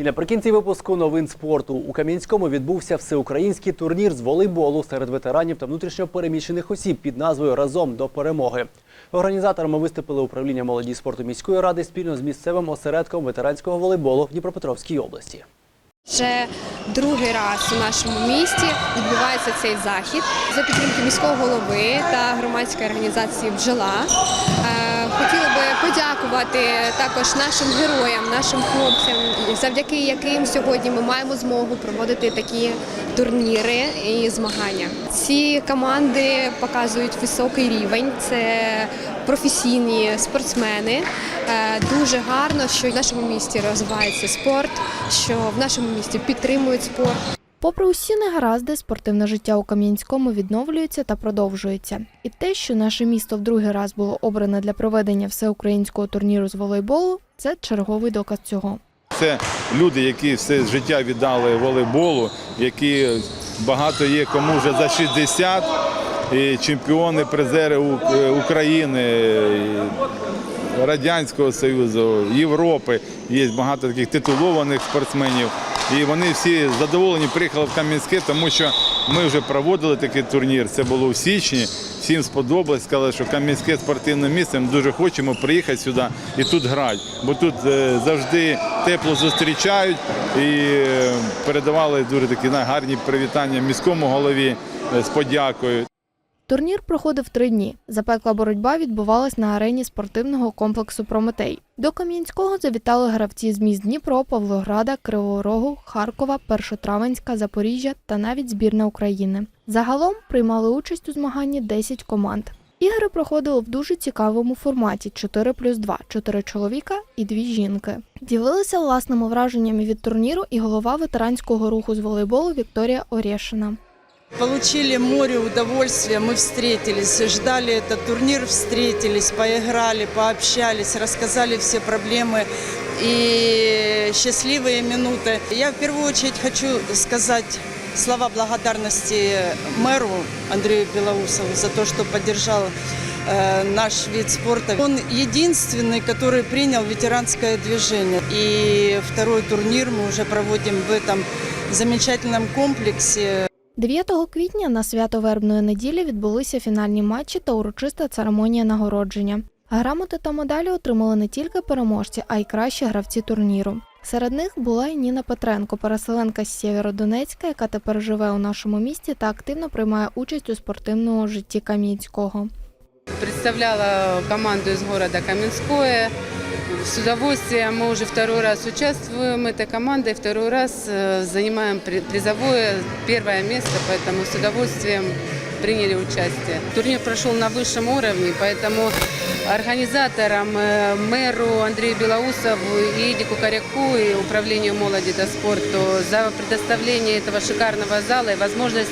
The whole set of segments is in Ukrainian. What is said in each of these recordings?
І наприкінці випуску новин спорту у Кам'янському відбувся всеукраїнський турнір з волейболу серед ветеранів та внутрішньо переміщених осіб під назвою Разом до перемоги. Організаторами виступили управління молоді спорту міської ради спільно з місцевим осередком ветеранського волейболу в Дніпропетровській області. Вже другий раз у нашому місті відбувається цей захід за підтримки міського голови та громадської організації Бджола. Е, Хотіли би подякувати також нашим героям, нашим хлопцям, завдяки яким сьогодні ми маємо змогу проводити такі турніри і змагання. Ці команди показують високий рівень. Це професійні спортсмени. Е, Дуже гарно, що в нашому місті розвивається спорт, що в нашому місті підтримують спорт. Попри усі негаразди, спортивне життя у Кам'янському відновлюється та продовжується. І те, що наше місто в другий раз було обране для проведення всеукраїнського турніру з волейболу, це черговий доказ цього. Це люди, які все життя віддали волейболу, які багато є кому вже за 60, і чемпіони, призери е, України, Радянського Союзу, Європи. Є багато таких титулованих спортсменів. І вони всі задоволені приїхали в Кам'янське, тому що ми вже проводили такий турнір. Це було в січні. Всім сподобалось, сказали, що Кам'янське спортивне місце. Ми дуже хочемо приїхати сюди і тут грати. Бо тут е, завжди тепло зустрічають і е, передавали дуже такі гарні привітання міському голові е, з подякою. Турнір проходив три дні. Запекла боротьба відбувалась на арені спортивного комплексу Прометей. До Кам'янського завітали гравці з міст Дніпро, Павлограда, Кривого Рогу, Харкова, Першотравенська, Запоріжжя та навіть збірна України. Загалом приймали участь у змаганні 10 команд. Ігри проходили в дуже цікавому форматі 4 плюс 2 – 4 чоловіка і 2 жінки. Ділилися власними враженнями від турніру і голова ветеранського руху з волейболу Вікторія Орєшина. Получили море удовольствия, мы встретились, ждали этот турнир, встретились, поиграли, пообщались, рассказали все проблемы и счастливые минуты. Я в первую очередь хочу сказать слова благодарности мэру Андрею Белоусову за то, что поддержал э, наш вид спорта. Он единственный, который принял ветеранское движение. И второй турнир мы уже проводим в этом замечательном комплексе. 9 квітня на свято вербної неділі відбулися фінальні матчі та урочиста церемонія нагородження. Грамоти та медалі отримали не тільки переможці, а й кращі гравці турніру. Серед них була і Ніна Петренко, переселенка з Сєвєродонецька, яка тепер живе у нашому місті та активно приймає участь у спортивному житті Кам'янського. Представляла команду из города Каменское. С удовольствием мы уже второй раз участвуем этой командой, второй раз э, занимаем при- призовое первое место, поэтому с удовольствием приняли участие. Турнир прошел на высшем уровне, поэтому организаторам, э, мэру Андрею Белоусову и Эдику Коряку и управлению молоди до спорту за предоставление этого шикарного зала и возможность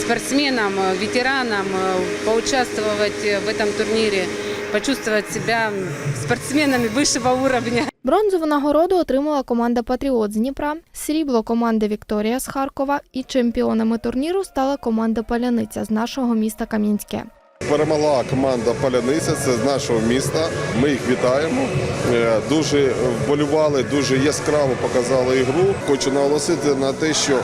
спортсменам, ветеранам э, поучаствовать в этом турнире, почувствовать себя спортсменами высшего уровня. Бронзову нагороду отримала команда Патріот з Дніпра, срібло команда Вікторія з Харкова і чемпіонами турніру стала команда Паляниця з нашого міста Кам'янське. Перемогла команда Паляниця, це з нашого міста. Ми їх вітаємо. Е, Дуже вболювали, дуже яскраво показали ігру. Хочу наголосити на те, що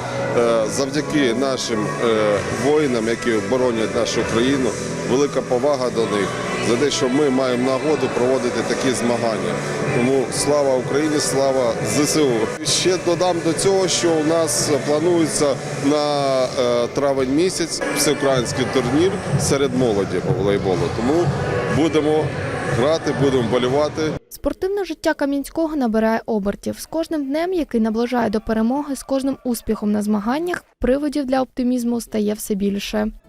завдяки нашим е, воїнам, які боронять нашу країну, велика повага до них за те, що ми маємо нагоду проводити такі змагання. Тому слава Україні, слава ЗСУ. Ще додам до цього, що у нас планується на е, травень місяць всеукраїнський турнір серед молоді по волейболу. Тому будемо грати, будемо болювати. Спортивне життя Кам'янського набирає обертів. З кожним днем, який наближає до перемоги, з кожним успіхом на змаганнях, приводів для оптимізму стає все більше.